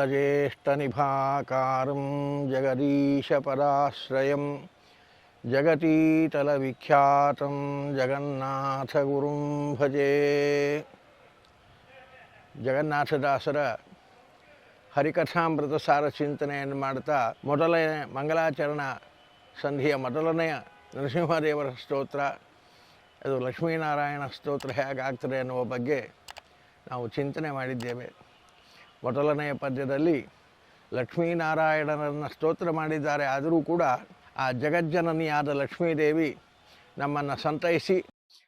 जलज्येष्ठनिभाकारं जगदीशपदाश्रयं जगतीतलविख्यातं जगन्नाथगुरुं भजे ಜಗನ್ನಾಥದಾಸರ ಹರಿಕಥಾಮೃತ ಸಾರ ಚಿಂತನೆಯನ್ನು ಮಾಡ್ತಾ ಮೊದಲನೇ ಮಂಗಲಾಚರಣ ಸಂಧಿಯ ಮೊದಲನೆಯ ನರಸಿಂಹದೇವರ ಸ್ತೋತ್ರ ಅದು ಲಕ್ಷ್ಮೀನಾರಾಯಣ ಸ್ತೋತ್ರ ಹೇಗಾಗ್ತದೆ ಅನ್ನುವ ಬಗ್ಗೆ ನಾವು ಚಿಂತನೆ ಮಾಡಿದ್ದೇವೆ ಮೊದಲನೆಯ ಪದ್ಯದಲ್ಲಿ ಲಕ್ಷ್ಮೀನಾರಾಯಣನನ್ನು ಸ್ತೋತ್ರ ಮಾಡಿದ್ದಾರೆ. ಆದರೂ ಕೂಡ ಆ ಜಗಜ್ಜನನಿಯಾದ ಲಕ್ಷ್ಮೀದೇವಿ ನಮ್ಮನ್ನು ಸಂತೈಸಿ,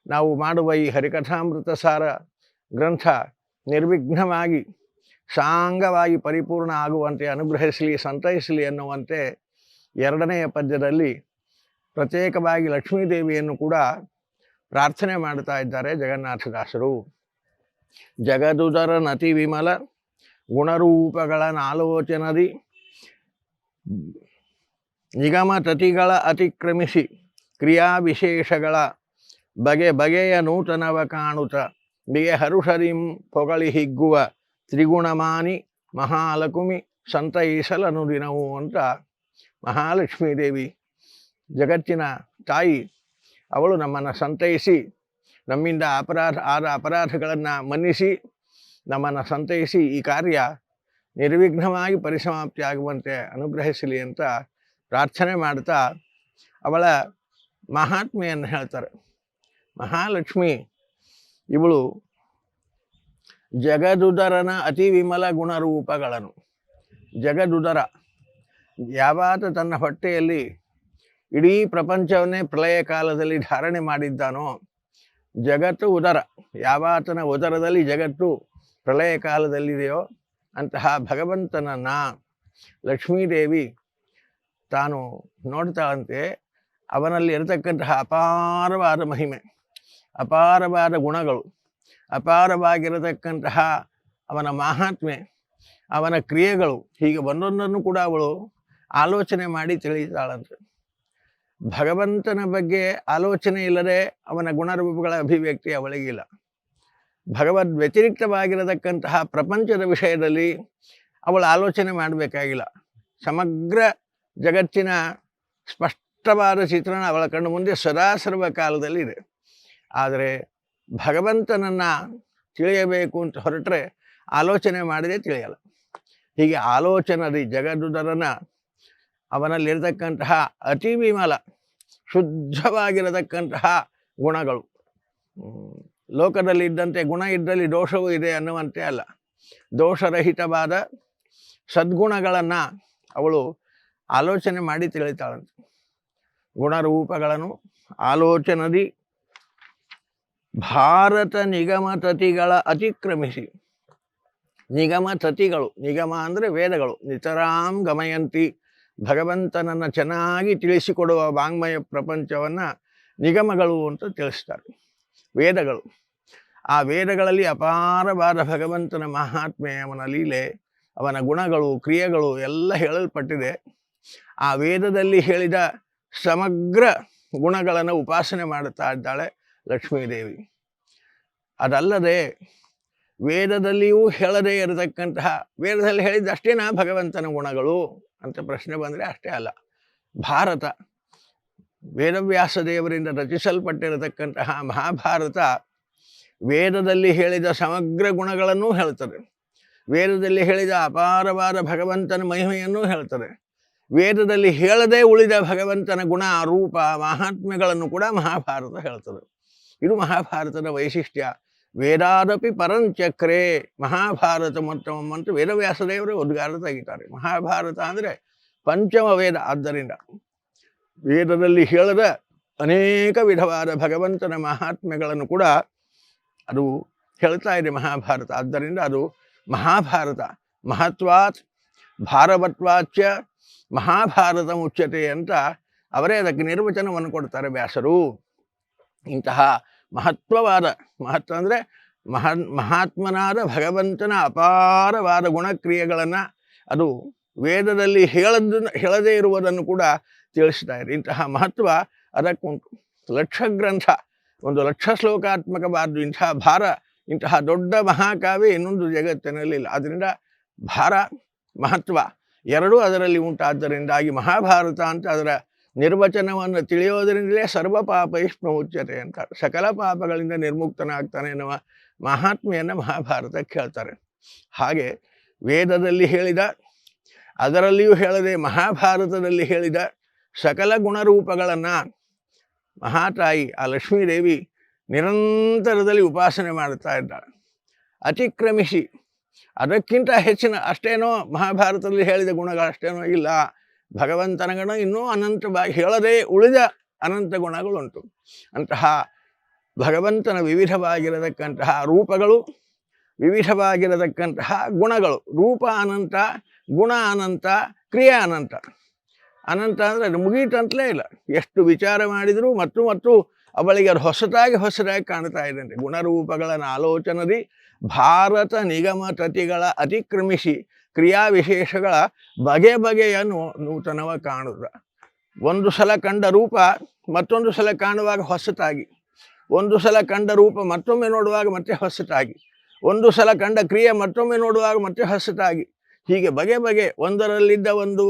ನಾವು ಮಾಡುವ ಈ ಹರಿಕಥಾಮೃತ ಸಾರ ಗ್ರಂಥ ನಿರ್ವಿಘ್ನವಾಗಿ, ಸಾಂಗವಾಗಿ ಪರಿಪೂರ್ಣ ಆಗುವಂತೆ, ಅನುಗ್ರಹಿಸಲಿ, ಸಂತೈಸಲಿ ಎನ್ನುವಂತೆ ಎರಡನೆಯ ಪದ್ಯದಲ್ಲಿ ಪ್ರತ್ಯೇಕವಾಗಿ ಲಕ್ಷ್ಮೀದೇವಿಯನ್ನು ಕೂಡ ಪ್ರಾರ್ಥನೆ ಮಾಡ್ತಾ ಇದ್ದಾರೆ ಜಗನ್ನಾಥದಾಸರು ಜಗದುದರ ನತಿ ವಿಮಲ ಗುಣರೂಪಗಳ ಆಲೋಚನದಿ. ನಿಗಮ ತತಿಗಳ ಅತಿಕ್ರಮಿಸಿ ಕ್ರಿಯಾವಿಶೇಷಗಳ ಬಗೆ ಬಗೆಯ ನೂತನವ ಕಾಣುತ್ತ ಬಿಗೆ ಹರುಷರಿಂ ಪೊಗಳಿ ಹಿಗ್ಗುವ ತ್ರಿಗುಣಮಾನಿ ಮಹಾಲಕುಮಿ ಸಂತೈಸಲನು ದಿನವು ಅಂತ ಮಹಾಲಕ್ಷ್ಮೀದೇವಿ ಜಗತ್ತಿನ ತಾಯಿ. ಅವಳು ನಮ್ಮನ್ನು ಸಂತೈಸಿ, ನಮ್ಮಿಂದ ಅಪರಾಧ, ಆದ ಅಪರಾಧಗಳನ್ನು ಮನ್ನಿಸಿ ನಮ್ಮನ್ನು ಸಂತೈಸಿ ಈ ಕಾರ್ಯ ನಿರ್ವಿಘ್ನವಾಗಿ ಪರಿಸಮಾಪ್ತಿ ಆಗುವಂತೆ ಅನುಗ್ರಹಿಸಲಿ ಅಂತ ಪ್ರಾರ್ಥನೆ ಮಾಡ್ತಾ ಅವಳ ಮಹಾತ್ಮೆಯನ್ನು ಹೇಳ್ತಾರೆ. ಮಹಾಲಕ್ಷ್ಮಿ, ಇವಳು ಜಗದುದರನ ಅತಿ ವಿಮಲ ಗುಣರೂಪಗಳನ್ನು ಜಗದುದರ, ಯಾವಾತ ತನ್ನ ಹೊಟ್ಟೆಯಲ್ಲಿ ಇಡೀ ಪ್ರಪಂಚವನ್ನೇ ಪ್ರಳಯ ಕಾಲದಲ್ಲಿ ಧಾರಣೆ ಮಾಡಿದ್ದಾನೋ, ಜಗತ್ತು ಉದರ, ಯಾವಾತನ ಉದರದಲ್ಲಿ ಜಗತ್ತು ಪ್ರಳಯ ಕಾಲದಲ್ಲಿದೆಯೋ ಅಂತಹ ಭಗವಂತನ ನಾ ಲಕ್ಷ್ಮೀದೇವಿ ತಾನು ನೋಡ್ತಾಳಂತೆ ಅವನಲ್ಲಿ ಇರತಕ್ಕಂತಹ ಅಪಾರವಾದ ಮಹಿಮೆ, ಅಪಾರವಾದ ಗುಣಗಳು, ಅಪಾರವಾಗಿರತಕ್ಕಂತಹ ಅವನ ಮಹಾತ್ಮೆ, ಅವನ ಕ್ರಿಯೆಗಳು, ಹೀಗೆ ಒಂದೊಂದನ್ನು ಕೂಡ ಅವಳು ಆಲೋಚನೆ ಮಾಡಿ ತಿಳಿತಾಳಂತೆ. ಭಗವಂತನ ಬಗ್ಗೆ ಆಲೋಚನೆ ಇಲ್ಲದೆ ಅವನ ಗುಣರೂಪಗಳ ಅಭಿವ್ಯಕ್ತಿ ಅವಳಿಗಿಲ್ಲ. ಭಗವದ್ ವ್ಯತಿರಿಕ್ತವಾಗಿರತಕ್ಕಂತಹ ಪ್ರಪಂಚದ ವಿಷಯದಲ್ಲಿ ಅವಳು ಆಲೋಚನೆ ಮಾಡಬೇಕಾಗಿಲ್ಲ. ಸಮಗ್ರ ಜಗತ್ತಿನ ಸ್ಪಷ್ಟವಾದ ಚಿತ್ರಣ ಅವಳ ಕಣ್ಣು ಮುಂದೆ ಸದಾ ಸರ್ವ ಕಾಲದಲ್ಲಿದೆ ಆದರೆ ಭಗವಂತನನ್ನು ತಿಳಿಯಬೇಕು ಅಂತ ಹೊರಟ್ರೆ ಆಲೋಚನೆ ಮಾಡದೆ ತಿಳಿಯಲ್ಲ. ಹೀಗೆ ಆಲೋಚನದಿ ಜಗದುದರನ ಅವನಲ್ಲಿರತಕ್ಕಂತಹ ಅತಿ ವಿಮಲ ಶುದ್ಧವಾಗಿರತಕ್ಕಂತಹ ಗುಣಗಳು. ಲೋಕದಲ್ಲಿ ಇದ್ದಂತೆ, ಗುಣ ಇದ್ದಲ್ಲಿ ದೋಷವೂ ಇದೆ ಅನ್ನುವಂತೆ ಅಲ್ಲ. ದೋಷರಹಿತವಾದ ಸದ್ಗುಣಗಳನ್ನು ಅವಳು ಆಲೋಚನೆ ಮಾಡಿ ತಿಳಿತಾಳಂತೆ. ಗುಣರೂಪಗಳನ್ನು ಆಲೋಚನದಿ ಭಾರತ ನಿಗಮ ತತಿಗಳ ಅತಿಕ್ರಮಿಸಿ. ನಿಗಮ ತತಿಗಳು, ನಿಗಮ ಅಂದರೆ ವೇದಗಳು. ನಿತರಾಂ ಗಮಯಂತಿ, ಭಗವಂತನನ್ನು ಚೆನ್ನಾಗಿ ತಿಳಿಸಿಕೊಡುವ ವಾಂಗ್ಮಯ ಪ್ರಪಂಚವನ್ನು ನಿಗಮಗಳು ಅಂತ ತಿಳಿಸ್ತಾರೆ. ವೇದಗಳು. ಆ ವೇದಗಳಲ್ಲಿ ಅಪಾರವಾದ ಭಗವಂತನ ಮಹಾತ್ಮೆ, ಅವನ ಲೀಲೆ, ಅವನ ಗುಣಗಳು, ಕ್ರಿಯೆಗಳು ಎಲ್ಲ ಹೇಳಲ್ಪಟ್ಟಿದೆ. ಆ ವೇದದಲ್ಲಿ ಹೇಳಿದ ಸಮಗ್ರ ಗುಣಗಳನ್ನು ಉಪಾಸನೆ ಮಾಡುತ್ತಾ ಇದ್ದಾಳೆ ಲಕ್ಷ್ಮೀದೇವಿ. ಅದಲ್ಲದೆ ವೇದದಲ್ಲಿಯೂ ಹೇಳದೇ ಇರತಕ್ಕಂತಹ, ವೇದದಲ್ಲಿ ಹೇಳಿದ್ದಷ್ಟೇನಾ ಭಗವಂತನ ಗುಣಗಳು ಅಂತ ಪ್ರಶ್ನೆ ಬಂದರೆ ಅಷ್ಟೇ ಅಲ್ಲ. ಭಾರತ ವೇದವ್ಯಾಸ ದೇವರಿಂದ ರಚಿಸಲ್ಪಟ್ಟಿರತಕ್ಕಂತಹ ಮಹಾಭಾರತ ವೇದದಲ್ಲಿ ಹೇಳಿದ ಸಮಗ್ರ ಗುಣಗಳನ್ನೂ ಹೇಳ್ತದೆ. ವೇದದಲ್ಲಿ ಹೇಳಿದ ಅಪಾರವಾದ ಭಗವಂತನ ಮಹಿಮೆಯನ್ನೂ ಹೇಳ್ತದೆ. ವೇದದಲ್ಲಿ ಹೇಳದೇ ಉಳಿದ ಭಗವಂತನ ಗುಣ, ರೂಪ, ಮಹಾತ್ಮ್ಯಗಳನ್ನು ಕೂಡ ಮಹಾಭಾರತ ಹೇಳ್ತದೆ. ಇದು ಮಹಾಭಾರತದ ವೈಶಿಷ್ಟ್ಯ. ವೇದಾದಪಿ ಪರಂಚಕ್ರೆ ಮಹಾಭಾರತ ಮೊತ್ತಮಂ ಅಂತ ವೇದವ್ಯಾಸದೇವರೇ ಉದ್ಗಾರ ತೆಗಿತಾರೆ. ಮಹಾಭಾರತ ಅಂದರೆ ಪಂಚಮ ವೇದ ಆದ್ದರಿಂದ ವೇದದಲ್ಲಿ ಹೇಳದ ಅನೇಕ ವಿಧವಾದ ಭಗವಂತನ ಮಹಾತ್ಮೆಗಳನ್ನು ಕೂಡ ಅದು ಹೇಳ್ತಾ ಇದೆ ಮಹಾಭಾರತ. ಆದ್ದರಿಂದ ಅದು ಮಹಾಭಾರತ. ಮಹತ್ವಾತ್ ಭಾರವತ್ವಾಚ ಮಹಾಭಾರತ ಮುಚ್ಚತೆ ಅಂತ ಅವರೇ ಅದಕ್ಕೆ ನಿರ್ವಚನವನ್ನು ಕೊಡ್ತಾರೆ ವ್ಯಾಸರು. ಇಂತಹ ಮಹತ್ವವಾದ, ಮಹತ್ವ ಅಂದರೆ ಮಹಾ, ಮಹಾತ್ಮನಾದ ಭಗವಂತನ ಅಪಾರವಾದ ಗುಣಕ್ರಿಯೆಗಳನ್ನು ಅದು ವೇದದಲ್ಲಿ ಹೇಳದ, ಹೇಳದೇ ಇರುವುದನ್ನು ಕೂಡ ತಿಳಿಸ್ತಾ ಇದೆ ಇಂತಹ ಮಹತ್ವ ಅದಕ್ಕುಂಟು ಲಕ್ಷ ಗ್ರಂಥ ಒಂದು ಲಕ್ಷ ಶ್ಲೋಕಾತ್ಮಕವಾದ್ದು ಇಂತಹ ಭಾರ, ಇಂತಹ ದೊಡ್ಡ ಮಹಾಕಾವ್ಯ ಇನ್ನೊಂದು ಜಗತ್ತಿನಲ್ಲಿ ಇಲ್ಲ. ಆದ್ದರಿಂದ ಭಾರ ಮಹತ್ವ ಎರಡೂ ಅದರಲ್ಲಿ ಉಂಟಾದ್ದರಿಂದಾಗಿ ಮಹಾಭಾರತ ಅಂತ ಅದರ ನಿರ್ವಚನವನ್ನು ತಿಳಿಯೋದರಿಂದಲೇ ಸರ್ವ ಪಾಪ ಇಷ್ಟು ಉಚ್ಯತೆ ಅಂತ. ಸಕಲ ಪಾಪಗಳಿಂದ ನಿರ್ಮುಕ್ತನಾಗ್ತಾನೆ ಎನ್ನುವ ಮಹಾತ್ಮೆಯನ್ನು ಮಹಾಭಾರತ ಕೇಳ್ತಾರೆ. ಹಾಗೆ ವೇದದಲ್ಲಿ ಹೇಳಿದ, ಅದರಲ್ಲಿಯೂ ಹೇಳದೆ ಮಹಾಭಾರತದಲ್ಲಿ ಹೇಳಿದ ಸಕಲ ಗುಣರೂಪಗಳನ್ನು ಮಹಾತಾಯಿ ಆ ಲಕ್ಷ್ಮೀದೇವಿ ನಿರಂತರದಲ್ಲಿ ಉಪಾಸನೆ ಮಾಡುತ್ತಾ ಇದ್ದಾಳೆ. ಅತಿಕ್ರಮಿಸಿ ಅದಕ್ಕಿಂತ ಹೆಚ್ಚಿನ ಅಷ್ಟೇನೋ ಮಹಾಭಾರತದಲ್ಲಿ ಹೇಳಿದ ಗುಣಗಳಷ್ಟೇನೋ ಇಲ್ಲ. ಭಗವಂತನ ಗಣ ಇನ್ನೂ ಅನಂತವಾಗಿ ಹೇಳದೇ ಉಳಿದ ಅನಂತ ಗುಣಗಳುಂಟು. ಅಂತಹ ಭಗವಂತನ ವಿವಿಧವಾಗಿರತಕ್ಕಂತಹ ರೂಪಗಳು, ವಿವಿಧವಾಗಿರತಕ್ಕಂತಹ ಗುಣಗಳು. ರೂಪ ಅನಂತ, ಗುಣ ಅನಂತ, ಕ್ರಿಯೆ ಅನಂತ. ಅನಂತ ಅಂದರೆ ಅದು ಮುಗೀತಂತಲೇ ಇಲ್ಲ. ಎಷ್ಟು ವಿಚಾರ ಮಾಡಿದರೂ ಮತ್ತು ಮತ್ತು ಅವಳಿಗೆ ಅದು ಹೊಸದಾಗಿ ಹೊಸದಾಗಿ ಕಾಣ್ತಾ ಇದೆ ಗುಣರೂಪಗಳನ್ನು ಆಲೋಚನದಿ, ಭಾರತ ನಿಗಮ ತತಿಗಳ ಅತಿಕ್ರಮಿಸಿ ಕ್ರಿಯಾ ವಿಶೇಷಗಳ ಬಗೆ ಬಗೆಯನ್ನು ನೂತನವ ಕಾಣುದ. ಒಂದು ಸಲ ಕಂಡ ರೂಪ ಮತ್ತೊಂದು ಸಲ ಕಾಣುವಾಗ ಹೊಸತಾಗಿ. ಒಂದು ಸಲ ಕಂಡ ರೂಪ ಮತ್ತೊಮ್ಮೆ ನೋಡುವಾಗ ಮತ್ತೆ ಹೊಸತಾಗಿ. ಒಂದು ಸಲ ಕಂಡ ಕ್ರಿಯೆ ಮತ್ತೊಮ್ಮೆ ನೋಡುವಾಗ ಮತ್ತೆ ಹೊಸತಾಗಿ. ಹೀಗೆ ಬಗೆ ಬಗೆ ಒಂದರಲ್ಲಿದ್ದ ಒಂದು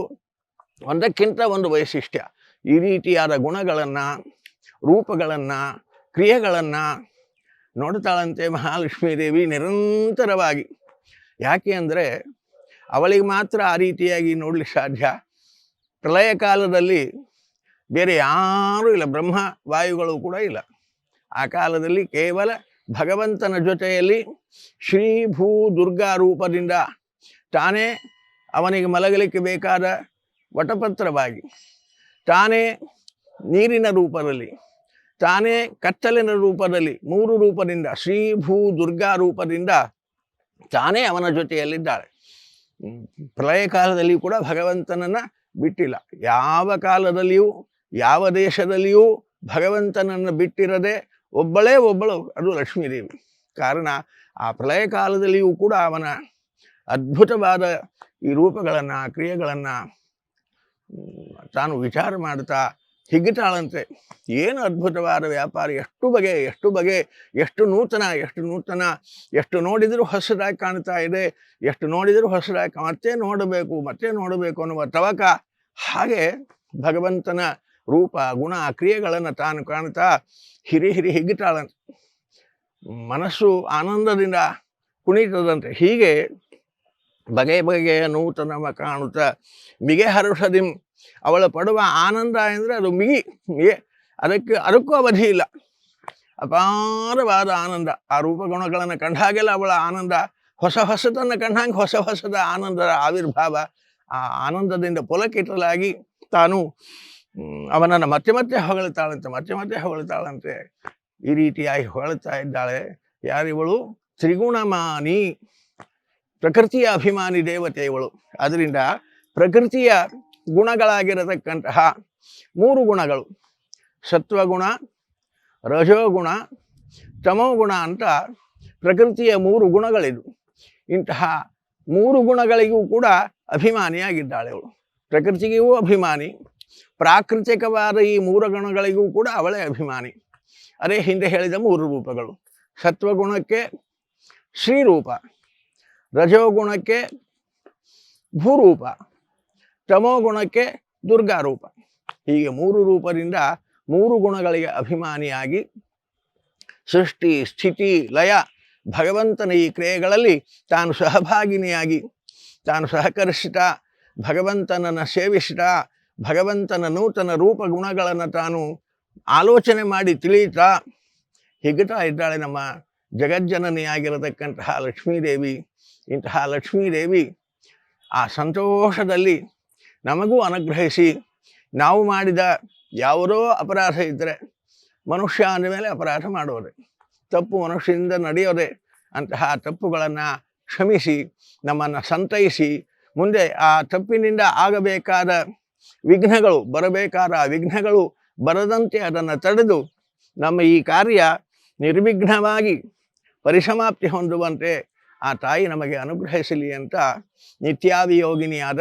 ಒಂದಕ್ಕಿಂತ ಒಂದು ವೈಶಿಷ್ಟ್ಯ. ಈ ರೀತಿಯಾದ ಗುಣಗಳನ್ನು, ರೂಪಗಳನ್ನು, ಕ್ರಿಯೆಗಳನ್ನು ನೋಡ್ತಾಳಂತೆ ಮಹಾಲಕ್ಷ್ಮೀ ದೇವಿ ನಿರಂತರವಾಗಿ. ಯಾಕೆ ಅಂದರೆ ಅವಳಿಗೆ ಮಾತ್ರ ಆ ರೀತಿಯಾಗಿ ನೋಡಲಿಕ್ಕೆ ಸಾಧ್ಯ. ಪ್ರಳಯ ಕಾಲದಲ್ಲಿ ಬೇರೆ ಯಾರೂ ಇಲ್ಲ, ಬ್ರಹ್ಮ ವಾಯುಗಳು ಕೂಡ ಇಲ್ಲ. ಆ ಕಾಲದಲ್ಲಿ ಕೇವಲ ಭಗವಂತನ ಜೊತೆಯಲ್ಲಿ ಶ್ರೀ ಭೂ ದುರ್ಗಾ ರೂಪದಿಂದ ತಾನೇ ಅವನಿಗೆ ಮಲಗಲಿಕ್ಕೆ ಬೇಕಾದ ವಟಪತ್ರವಾಗಿ. ತಾನೇ ನೀರಿನ ರೂಪದಲ್ಲಿ, ತಾನೇ ಕತ್ತಲಿನ ರೂಪದಲ್ಲಿ, ಮೂರು ರೂಪದಿಂದ, ಶ್ರೀ ಭೂ ದುರ್ಗಾ ರೂಪದಿಂದ ತಾನೇ ಅವನ ಜೊತೆಯಲ್ಲಿದ್ದಾಳೆ. ಪ್ರಳಯ ಕಾಲದಲ್ಲಿ ಕೂಡ ಭಗವಂತನನ್ನ ಬಿಟ್ಟಿಲ್ಲ. ಯಾವ ಕಾಲದಲ್ಲಿಯೂ, ಯಾವ ದೇಶದಲ್ಲಿಯೂ ಭಗವಂತನನ್ನು ಬಿಟ್ಟಿರದೆ ಒಬ್ಬಳೇ ಒಬ್ಬಳು, ಅದು ಲಕ್ಷ್ಮೀದೇವಿ. ಕಾರಣ, ಆ ಪ್ರಳಯ ಕಾಲದಲ್ಲಿಯೂ ಕೂಡ ಅವನ ಅದ್ಭುತವಾದ ಈ ರೂಪಗಳನ್ನು, ಕ್ರಿಯೆಗಳನ್ನು ತಾನು ವಿಚಾರ ಮಾಡ್ತಾ ಹಿಗ್ಗಿತಾಳಂತೆ ಏನು ಅದ್ಭುತವಾದ ವ್ಯಾಪಾರ, ಎಷ್ಟು ಬಗೆ ಎಷ್ಟು ಬಗೆ, ಎಷ್ಟು ನೂತನ ಎಷ್ಟು ನೂತನ, ಎಷ್ಟು ನೋಡಿದರೂ ಹೊಸದಾಗಿ ಕಾಣ್ತಾ ಇದೆ, ಎಷ್ಟು ನೋಡಿದರೂ ಹೊಸದಾಗಿ ಮತ್ತೆ ನೋಡಬೇಕು ಮತ್ತೆ ನೋಡಬೇಕು ಅನ್ನುವ ತವಕ. ಹಾಗೆ ಭಗವಂತನ ರೂಪ, ಗುಣ, ಕ್ರಿಯೆಗಳನ್ನು ತಾನು ಕಾಣ್ತಾ ಹಿರಿ ಹಿರಿ ಹಿಗ್ಗಿತಾಳಂತೆ ಮನಸ್ಸು ಆನಂದದಿಂದ ಕುಣಿತದಂತೆ. ಹೀಗೆ ಬಗೆ ಬಗೆಯ ನೂತನವ ಕಾಣುತ್ತಾ ಮಿಗೆ ಹರುಷದಿಂ. ಅವಳು ಪಡುವ ಆನಂದ ಎಂದರೆ ಅದು ಮಿಗಿ, ಮಿಗೆ, ಅದಕ್ಕೆ ಅದಕ್ಕೂ ಅವಧಿ ಇಲ್ಲ. ಅಪಾರವಾದ ಆನಂದ. ಆ ರೂಪಗುಣಗಳನ್ನು ಕಂಡಾಗೆಲ್ಲ ಅವಳ ಆನಂದ. ಹೊಸ ಹೊಸತನ್ನು ಕಂಡಂಗೆ ಹೊಸ ಹೊಸದ ಆನಂದದ ಆವಿರ್ಭಾವ. ಆ ಆನಂದದಿಂದ ಪುಲಕಿಟಲಾಗಿ ತಾನು ಅವನನ್ನು ಮತ್ತೆ ಮತ್ತೆ ಹೊಗಳುತ್ತಾಳಂತೆ ಮತ್ತೆ ಮತ್ತೆ ಹೊಗಳುತ್ತಾಳಂತೆ ಈ ರೀತಿಯಾಗಿ ಹೊಗಳ್ತಾ ಇದ್ದಾಳೆ. ಯಾರಿವಳು? ತ್ರಿಗುಣಮಾನಿ. ಪ್ರಕೃತಿಯ ಅಭಿಮಾನಿ ದೇವತೆ ಇವಳು ಅದರಿಂದ ಪ್ರಕೃತಿಯ ಗುಣಗಳಾಗಿರತಕ್ಕಂತಹ ಮೂರು ಗುಣಗಳು. ಸತ್ವಗುಣ, ರಜೋಗುಣ, ತಮೋಗುಣ ಅಂತ ಪ್ರಕೃತಿಯ ಮೂರು ಗುಣಗಳಿದು. ಇಂತಹ ಮೂರು ಗುಣಗಳಿಗೂ ಕೂಡ ಅಭಿಮಾನಿಯಾಗಿದ್ದಾಳೆ ಅವಳು. ಪ್ರಕೃತಿಗೂ ಅಭಿಮಾನಿ, ಪ್ರಾಕೃತಿಕವಾದ ಈ ಮೂರು ಗುಣಗಳಿಗೂ ಕೂಡ ಅವಳೇ ಅಭಿಮಾನಿ. ಅದೇ ಹಿಂದೆ ಹೇಳಿದ ಮೂರು ರೂಪಗಳು. ಸತ್ವಗುಣಕ್ಕೆ ಶ್ರೀರೂಪ ರಜೋಗುಣಕ್ಕೆ ಭೂರೂಪ, ತಮೋಗುಣಕ್ಕೆ ದುರ್ಗಾರೂಪ. ಹೀಗೆ ಮೂರು ರೂಪದಿಂದ ಮೂರು ಗುಣಗಳಿಗೆ ಅಭಿಮಾನಿಯಾಗಿ ಸೃಷ್ಟಿ, ಸ್ಥಿತಿ, ಲಯ, ಭಗವಂತನ ಈ ಕ್ರಿಯೆಗಳಲ್ಲಿ ತಾನು ಸಹಭಾಗಿನಿಯಾಗಿ, ತಾನು ಸಹಕರಿಸಿದ, ಭಗವಂತನನ್ನು ಸೇವಿಸಿದ, ಭಗವಂತನ ನೂತನ ರೂಪ ಗುಣಗಳನ್ನು ತಾನು ಆಲೋಚನೆ ಮಾಡಿ ತಿಳಿಯುತ್ತಾ ಹಿಗ್ಗುತ್ತಾ ಇದ್ದಾಳೆ ನಮ್ಮ ಜಗಜ್ಜನನಿಯಾಗಿರತಕ್ಕಂತಹ ಲಕ್ಷ್ಮೀದೇವಿ, ಇಂತಹ ಲಕ್ಷ್ಮೀದೇವಿ ಆ ಸಂತೋಷದಲ್ಲಿ ನಮಗೂ ಅನುಗ್ರಹಿಸಿ ನಾವು ಮಾಡಿದ ಯಾವುದೋ ಅಪರಾಧ ಇದ್ದರೆ ಮನುಷ್ಯ ಅಂದಮೇಲೆ ಅಪರಾಧ ಮಾಡೋದೆ ತಪ್ಪು ಮನುಷ್ಯನಿಂದ ನಡೆಯೋದೆ ಅಂತಹ ತಪ್ಪುಗಳನ್ನು ಕ್ಷಮಿಸಿ, ನಮ್ಮನ್ನು ಸಂತೈಸಿ, ಮುಂದೆ ಆ ತಪ್ಪಿನಿಂದ ಆಗಬೇಕಾದ ವಿಘ್ನಗಳು, ಬರಬೇಕಾದ ವಿಘ್ನಗಳು ಬರದಂತೆ ಅದನ್ನು ತಡೆದು ನಮ್ಮ ಈ ಕಾರ್ಯ ನಿರ್ವಿಘ್ನವಾಗಿ ಪರಿಸಮಾಪ್ತಿ ಹೊಂದುವಂತೆ ಆ ತಾಯಿ ನಮಗೆ ಅನುಗ್ರಹಿಸಲಿ ಅಂತ ನಿತ್ಯಾದಿಯೋಗಿನಿಯಾದ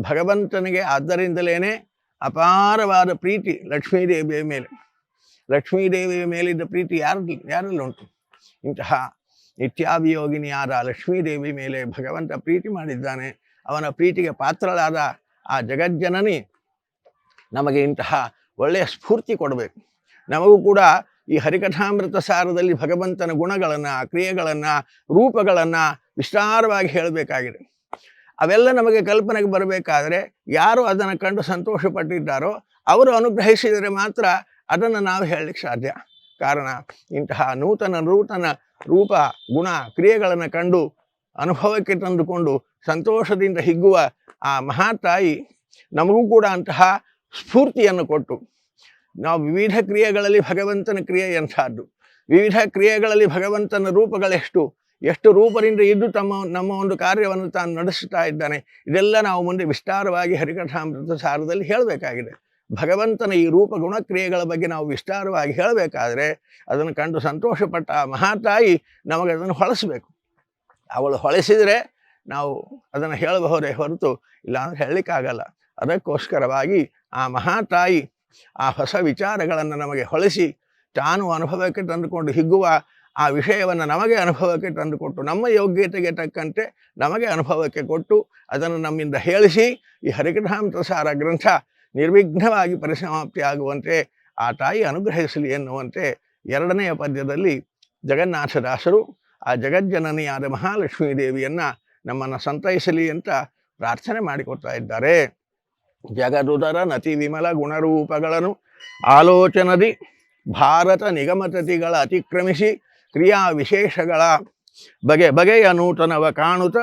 ಭಗವಂತನಿಗೆ ಆದ್ದರಿಂದಲೇ ಅಪಾರವಾದ ಪ್ರೀತಿ ಲಕ್ಷ್ಮೀದೇವಿಯ ಮೇಲೆ. ಲಕ್ಷ್ಮೀದೇವಿಯ ಮೇಲಿದ್ದ ಪ್ರೀತಿ ಯಾರಲ್ಲಿ ಯಾರಲ್ಲಿ ಉಂಟು? ಇಂತಹ ನಿತ್ಯಾಭಿಯೋಗಿನಿಯಾದ ಲಕ್ಷ್ಮೀದೇವಿ ಮೇಲೆ ಭಗವಂತ ಪ್ರೀತಿ ಮಾಡಿದ್ದಾನೆ. ಅವನ ಪ್ರೀತಿಗೆ ಪಾತ್ರಳಾದ ಆ ಜಗಜ್ಜನನಿ ನಮಗೆ ಇಂತಹ ಒಳ್ಳೆಯ ಸ್ಫೂರ್ತಿ ಕೊಡಬೇಕು. ನಮಗೂ ಕೂಡ ಈ ಹರಿಕಥಾಮೃತ ಸಾರದಲ್ಲಿ ಭಗವಂತನ ಗುಣಗಳನ್ನು, ಕ್ರಿಯೆಗಳನ್ನು, ರೂಪಗಳನ್ನು ವಿಸ್ತಾರವಾಗಿ ಹೇಳಬೇಕಾಗಿದೆ. ಅವೆಲ್ಲ ನಮಗೆ ಕಲ್ಪನೆಗೆ ಬರಬೇಕಾದರೆ ಯಾರು ಅದನ್ನು ಕಂಡು ಸಂತೋಷಪಟ್ಟಿದ್ದಾರೋ ಅವರು ಅನುಗ್ರಹಿಸಿದರೆ ಮಾತ್ರ ಅದನ್ನು ನಾವು ಹೇಳಲಿಕ್ಕೆ ಸಾಧ್ಯ. ಕಾರಣ ಇಂತಹ ನೂತನ ನೂತನ ರೂಪ, ಗುಣ, ಕ್ರಿಯೆಗಳನ್ನು ಕಂಡು, ಅನುಭವಕ್ಕೆ ತಂದುಕೊಂಡು, ಸಂತೋಷದಿಂದ ಹಿಗ್ಗುವ ಆ ಮಹಾತಾಯಿ ನಮಗೂ ಕೂಡ ಅಂತಹ ಸ್ಫೂರ್ತಿಯನ್ನು ಕೊಟ್ಟು ನಾವು ವಿವಿಧ ಕ್ರಿಯೆಗಳಲ್ಲಿ ಭಗವಂತನ ಕ್ರಿಯೆ ಎಂಥದ್ದು. ವಿವಿಧ ಕ್ರಿಯೆಗಳಲ್ಲಿ ಭಗವಂತನ ರೂಪಗಳೆಷ್ಟು? ಎಷ್ಟು ರೂಪದಿಂದ ಇದ್ದು ತಮ್ಮ, ನಮ್ಮ ಒಂದು ಕಾರ್ಯವನ್ನು ತಾನು ನಡೆಸುತ್ತಾ ಇದ್ದಾನೆ? ಇದೆಲ್ಲ ನಾವು ಮುಂದೆ ವಿಸ್ತಾರವಾಗಿ ಹರಿಕಥಾಮೃತ ಸಾರದಲ್ಲಿ ಹೇಳಬೇಕಾಗಿದೆ. ಭಗವಂತನ ಈ ರೂಪ ಗುಣಕ್ರಿಯೆಗಳ ಬಗ್ಗೆ ನಾವು ವಿಸ್ತಾರವಾಗಿ ಹೇಳಬೇಕಾದ್ರೆ ಅದನ್ನು ಕಂಡು ಸಂತೋಷಪಟ್ಟ ಆ ಮಹಾತಾಯಿ ನಮಗೆ ಅದನ್ನು ಹೊಳಸಬೇಕು. ಅವಳು ಹೊಳೆಸಿದರೆ ನಾವು ಅದನ್ನು ಹೇಳಬಹುದೇ ಹೊರತು ಇಲ್ಲ ಅಂದ್ರೆ ಹೇಳಲಿಕ್ಕಾಗಲ್ಲ. ಅದಕ್ಕೋಸ್ಕರವಾಗಿ ಆ ಮಹಾತಾಯಿ ಆ ಹೊಸ ವಿಚಾರಗಳನ್ನು ನಮಗೆ ಹೊಳಿಸಿ ತಾನು ಅನುಭವಕ್ಕೆ ತಂದುಕೊಂಡು ಹಿಗ್ಗುವ ಆ ವಿಷಯವನ್ನು ನಮಗೆ ಅನುಭವಕ್ಕೆ ತಂದುಕೊಟ್ಟು, ನಮ್ಮ ಯೋಗ್ಯತೆಗೆ ತಕ್ಕಂತೆ ನಮಗೆ ಅನುಭವಕ್ಕೆ ಕೊಟ್ಟು ಅದನ್ನು ನಮ್ಮಿಂದ ಹೇಳಿಸಿ, ಈ ಹರಿಕಥಾಮೃತಸಾರ ಗ್ರಂಥ ನಿರ್ವಿಘ್ನವಾಗಿ ಪರಿಸಮಾಪ್ತಿಯಾಗುವಂತೆ, ಆ ತಾಯಿ ಅನುಗ್ರಹಿಸಲಿ ಎನ್ನುವಂತೆ ಎರಡನೆಯ ಪದ್ಯದಲ್ಲಿ ಜಗನ್ನಾಥದಾಸರು, ಆ ಜಗಜ್ಜನನಿಯಾದ ಮಹಾಲಕ್ಷ್ಮೀ ದೇವಿಯನ್ನು ನಮ್ಮನ್ನು ಸಂತೈಸಲಿ ಅಂತ ಪ್ರಾರ್ಥನೆ ಮಾಡಿಕೊಡ್ತಾ ಇದ್ದಾರೆ. ಜಗದುದರ ನತಿ ವಿಮಲ ಗುಣರೂಪಗಳನ್ನು ಆಲೋಚನದಿ ಭಾರತ ನಿಗಮತತಿಗಳ ಅತಿಕ್ರಮಿಸಿ ಕ್ರಿಯಾ ವಿಶೇಷಗಳ ಬಗೆ ಬಗೆಯ ನೂತನವ ಕಾಣುತ್ತ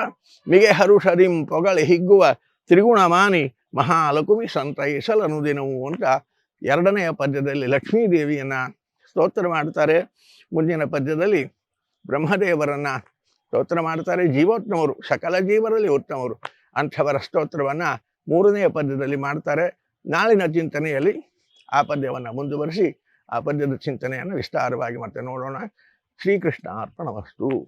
ಮಿಗೆ ಹರುಷದಿಂ ಪೊಗಳಿ ಹಿಗ್ಗುವ ತ್ರಿಗುಣಮಾನಿ ಮಹಾಲಕುಮಿ ಸಂತೈಸಲನು ದಿನವು ಅಂತ ಎರಡನೆಯ ಪದ್ಯದಲ್ಲಿ ಲಕ್ಷ್ಮೀದೇವಿಯನ್ನು ಸ್ತೋತ್ರ ಮಾಡ್ತಾರೆ. ಮುಂದಿನ ಪದ್ಯದಲ್ಲಿ ಬ್ರಹ್ಮದೇವರನ್ನು ಸ್ತೋತ್ರ ಮಾಡ್ತಾರೆ. ಜೀವೋತ್ತಮರು ಸಕಲ ಜೀವರಲ್ಲಿ ಉತ್ತಮರು. ಅಂಥವರ ಸ್ತೋತ್ರವನ್ನು ಮೂರನೆಯ ಪದ್ಯದಲ್ಲಿ ಮಾಡ್ತಾರೆ. ನಾಳಿನ ಚಿಂತನೆಯಲ್ಲಿ ಆ ಪದ್ಯವನ್ನು ಮುಂದುವರಿಸಿ, ಆ ಪದ್ಯದ ಚಿಂತನೆಯನ್ನು ವಿಸ್ತಾರವಾಗಿ ಮತ್ತೆ ನೋಡೋಣ. ಶ್ರೀಕೃಷ್ಣ ಅರ್ಪಣವಸ್ತು